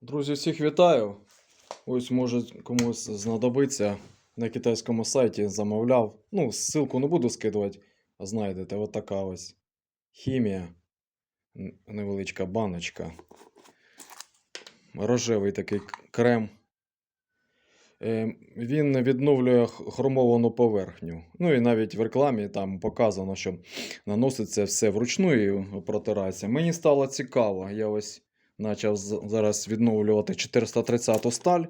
Друзі, всіх вітаю. Ось може комусь знадобиться на китайському сайті замовляв. Ну, ссылку не буду скидувати, а знайдете, от така ось хімія. Невеличка баночка. Рожевий такий крем. Е, Він відновлює хромовану поверхню. Ну і навіть в рекламі там показано, що наноситься все вручну і протирається. Мені стало цікаво. Я ось почав зараз відновлювати 430 сталь.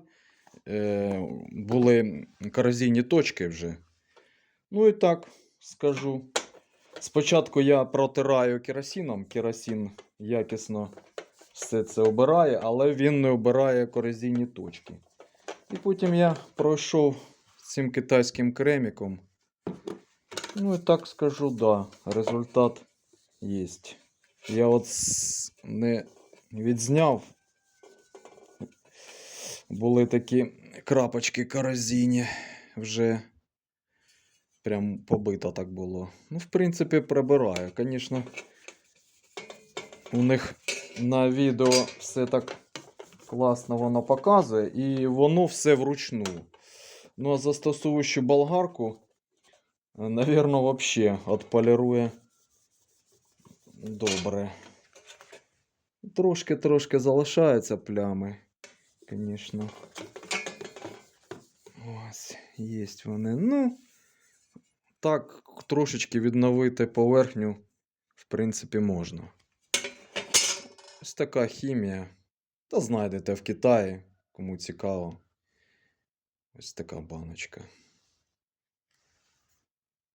Е, були корозійні точки вже. Ну і так скажу. Спочатку я протираю керосином. Керосин якісно все це обирає, але він не обирає корозійні точки. І потім я пройшов цим китайським креміком. Ну і так скажу, да, результат є. Я от не відзняв. Були такі крапочки корозійні вже прям побито так було. Ну, в принципі, прибираю. Звісно, у них на відео все так класно воно показує, і воно все вручну. Ну, а застосовуючи болгарку, навірно, вообще отполірує добре. Трошки-трошки залишаються плями, звісно. Ось, є вони. Ну, так, трошечки відновити поверхню, в принципі, можна. Ось така хімія. Та знайдете в Китаї, кому цікаво. Ось така баночка.